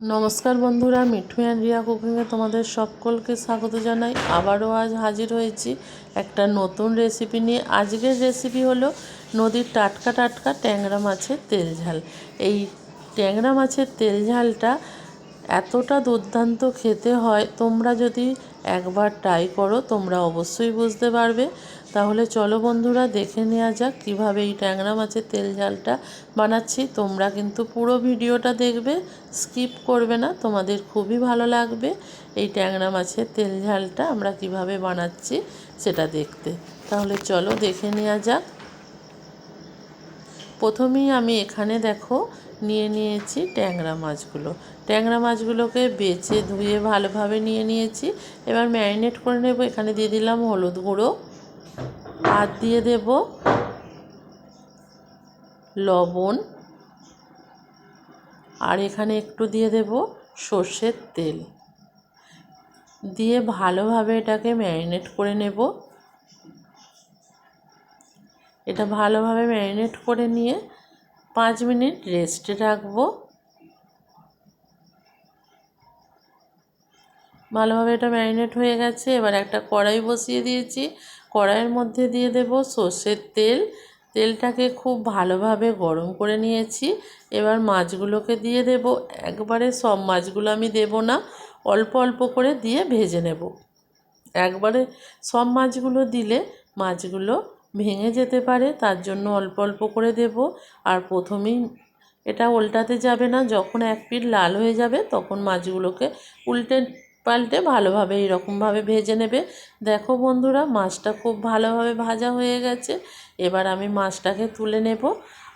নমস্কার বন্ধুরা, মিঠু অ্যান্ড রিয়া কুকিংয়ে তোমাদের সকলকে স্বাগত জানাই। আবারও আজ হাজির হয়েছি একটা নতুন রেসিপি নিয়ে। আজকের রেসিপি হলো নদীর টাটকা টাটকা ট্যাংরা মাছের তেল ঝাল। এই ট্যাংরা মাছের তেল ঝালটা এতটা দুর্দান্ত খেতে হয়, তোমরা যদি একবার ট্রাই করো, তোমরা অবশ্যই বুঝতে পারবে। তাহলে চলো বন্ধুরা দেখে নেওয়া যাক কীভাবে এই ট্যাংরা মাছের তেল ঝালটা বানাচ্ছি। তোমরা কিন্তু পুরো ভিডিওটা দেখবে, স্কিপ করবে না, তোমাদের খুবই ভালো লাগবে এই ট্যাংরা মাছের তেল ঝালটা আমরা কীভাবে বানাচ্ছি সেটা দেখতে। তাহলে চলো দেখে নেওয়া যাক। প্রথমেই আমি এখানে দেখো নিয়ে নিয়েছি ট্যাংরা মাছগুলো। ট্যাংরা মাছগুলোকে বেছে ধুয়ে ভালোভাবে নিয়ে নিয়েছি। এবার ম্যারিনেট করে নেব। এখানে দিয়ে দিলাম হলুদ গুঁড়ো। আর দিয়ে দেব। লবণ। আর এখানে একটু দিয়ে দেব সর্ষের তেল। দিয়ে ভালোভাবে এটাকে ম্যারিনেট করে নেব। এটা ভালোভাবে ম্যারিনেট করে নিয়ে পাঁচ মিনিট রেস্টে রাখব। ভালোভাবে এটা ম্যারিনেট হয়ে গেছে। এবার একটা কড়াই বসিয়ে দিয়েছি। কড়াইয়ের মধ্যে দিয়ে দেব সর্ষের তেল। তেলটাকে খুব ভালোভাবে গরম করে নিয়েছি। এবার মাছগুলোকে দিয়ে দেব। একবারে সব মাছগুলো আমি দেব না, অল্প অল্প করে দিয়ে ভেজে নেব। একবারে সব মাছগুলো দিলে মাছগুলো ভেঙে যেতে পারে, তার জন্য অল্প অল্প করে দেব। আর প্রথমেই এটা উল্টাতে যাবে না, যখন এক পিঠ লাল হয়ে যাবে, তখন মাছগুলোকে উল্টে পাল্টে ভালোভাবে, এরকমভাবে ভেজে নেবে। দেখো বন্ধুরা, মাছটা খুব ভালোভাবে ভাজা হয়ে গেছে। এবার আমি মাছটাকে তুলে নেব।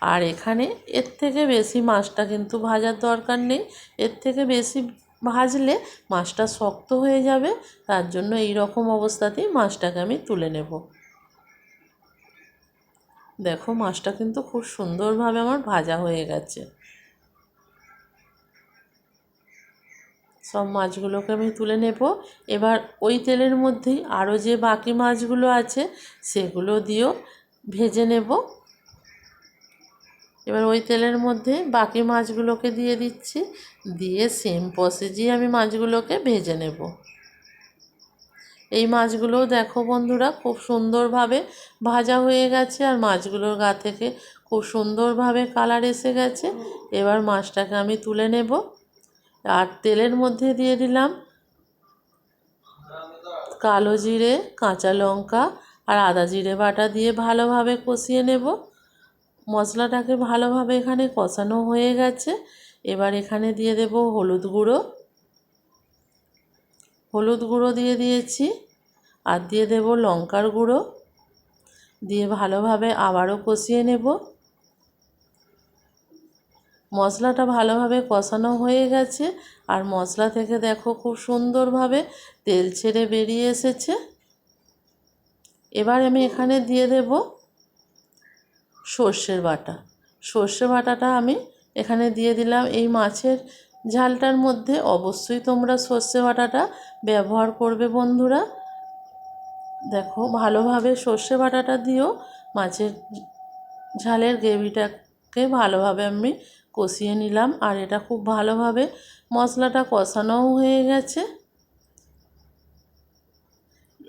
আর এখানে এর থেকে বেশি মাছটা কিন্তু ভাজার দরকার নেই। এর থেকে বেশি ভাজলে মাছটা শক্ত হয়ে যাবে। তার জন্য এই রকম অবস্থাতেই মাছটাকে আমি তুলে নেব। দেখো মাছটা কিন্তু খুব সুন্দরভাবে আমার ভাজা হয়ে গেছে। সব মাছগুলোকে আমি তুলে নেব। এবার ওই তেলের মধ্যেই আরও যে বাকি মাছগুলো আছে, সেগুলো দিয়েও ভেজে নেব। এবার ওই তেলের মধ্যে বাকি মাছগুলোকে দিয়ে দিচ্ছি। দিয়ে সেম প্রসেজেই আমি মাছগুলোকে ভেজে নেব। এই মাছগুলোও দেখো বন্ধুরা, খুব সুন্দরভাবে ভাজা হয়ে গেছে আর মাছগুলোর গা থেকে খুব সুন্দরভাবে কালার এসে গেছে। এবার মাছটাকে আমি তুলে নেব। আর তেলের মধ্যে দিয়ে দিলাম কালো জিরে, কাঁচা লঙ্কা আর আদা জিরে বাটা দিয়ে ভালোভাবে কষিয়ে নেব। মশলাটাকে ভালোভাবে এখানে কষানো হয়ে গেছে। এবার এখানে দিয়ে দেব হলুদ গুঁড়ো। হলুদ গুঁড়ো দিয়ে দিয়েছি আর দিয়ে দেব লঙ্কার গুঁড়ো। দিয়ে ভালোভাবে আবারও কষিয়ে নেব। মশলাটা ভালোভাবে কষানো হয়ে গেছে। আর মশলা থেকে দেখো খুব সুন্দরভাবে তেল ছেড়ে বেরিয়ে এসেছে। এবার আমি এখানে দিয়ে দেব সর্ষের বাটা। সর্ষে বাটাটা আমি এখানে দিয়ে দিলাম। এই মাছের ঝালটার মধ্যে অবশ্যই তোমরা সর্ষে বাটাটা ব্যবহার করবে বন্ধুরা। দেখো, ভালোভাবে সর্ষে বাটাটা দিও মাছের ঝালের গ্রেভিটাকে ভালোভাবে আমি কষিয়ে নিলাম আর এটা খুব ভালোভাবে মশলাটা কষানোও হয়ে গেছে।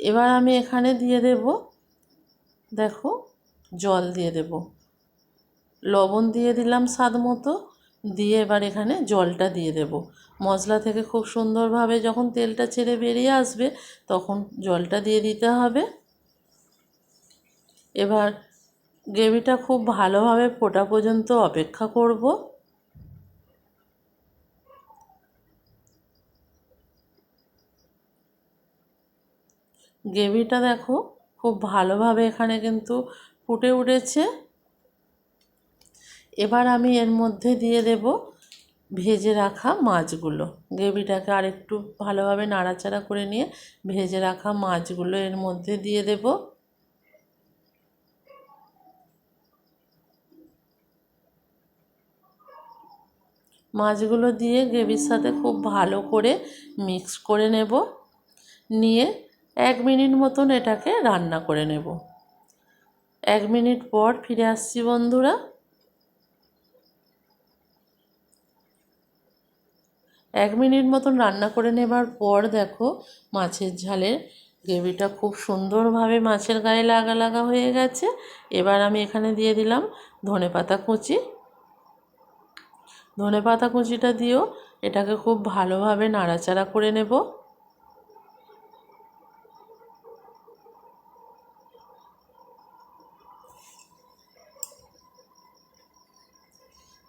এবার আমি এখানে দিয়ে দেব, দেখো, জল দিয়ে দেব। লবণ দিয়ে দিলাম স্বাদ মতো, দিয়ে এবার এখানে জলটা দিয়ে দেব। মশলা থেকে খুব সুন্দরভাবে যখন তেলটা ছেড়ে বেরিয়ে আসবে, তখন জলটা দিয়ে দিতে হবে। এবার গ্রেভিটা খুব ভালোভাবে ফোটা পর্যন্ত অপেক্ষা করব। গ্রেভিটা দেখো খুব ভালোভাবে এখানে কিন্তু ফুটে উঠেছে। এবার আমি এর মধ্যে দিয়ে দেব ভেজে রাখা মাছগুলো। গ্রেভিটাকে আরেকটু ভালোভাবে নাড়াচাড়া করে নিয়ে ভেজে রাখা মাছগুলো এর মধ্যে দিয়ে দেব। মাছগুলো দিয়ে গ্রেভির সাথে খুব ভালো করে মিক্স করে নেব। নিয়ে এক মিনিট মতন এটাকে রান্না করে নেব। এক মিনিট পর ফিরে আসছি বন্ধুরা। এক মিনিট মতন রান্না করে নেবার পর দেখো মাছের ঝালের গ্রেভিটা খুব সুন্দরভাবে মাছের গায়ে লাগা লাগা হয়ে গেছে। এবার আমি এখানে দিয়ে দিলাম ধনে পাতা কুচি। ধনে পাতা কুচিটা দিয়েও এটাকে খুব ভালোভাবে নাড়াচাড়া করে নেব।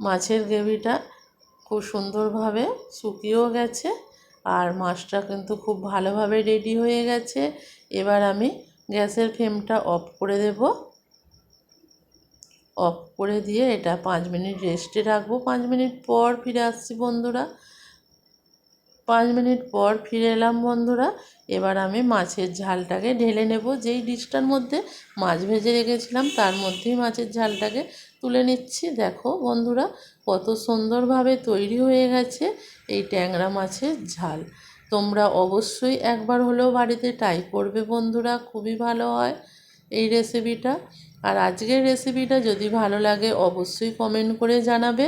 মাছের গ্রেভিটা খুব সুন্দরভাবে শুকিয়েও গেছে আর মাছটা কিন্তু খুব ভালোভাবে রেডি হয়ে গেছে। এবার আমি গ্যাসের ফ্লেমটা অফ করে দেব। অফ করে দিয়ে এটা পাঁচ মিনিট রেস্টে রাখব। পাঁচ মিনিট পর ফিরে আসছি বন্ধুরা। পাঁচ মিনিট পর ফিরে এলাম বন্ধুরা। এবার আমি মাছের ঝালটাকে ঢেলে নেব। যেই ডিশটার মধ্যে মাছ ভেজে রেখেছিলাম, তার মধ্যেই মাছের ঝালটাকে তুলে নিচ্ছি। দেখো বন্ধুরা, কত সুন্দরভাবে তৈরি হয়ে গেছে এই ট্যাংরা মাছের ঝাল। তোমরা অবশ্যই একবার হলেও বাড়িতে ট্রাই করবে বন্ধুরা, খুবই ভালো হয় এই রেসিপিটা আর আজকের রেসিপিটা যদি ভালো লাগে, অবশ্যই কমেন্ট করে জানাবে।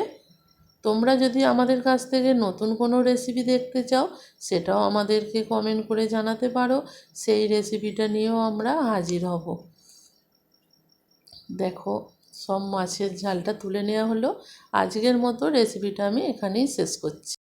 তোমরা যদি আমাদের কাছ থেকে নতুন কোনো রেসিপি দেখতে চাও, সেটাও আমাদেরকে কমেন্ট করে জানাতে পারো। সেই রেসিপিটা নিয়েও আমরা হাজির হব। দেখো, সব মাছের ঝালটা তুলে নেওয়া হলো। আজকের মতো রেসিপিটা আমি এখানেই শেষ করছি।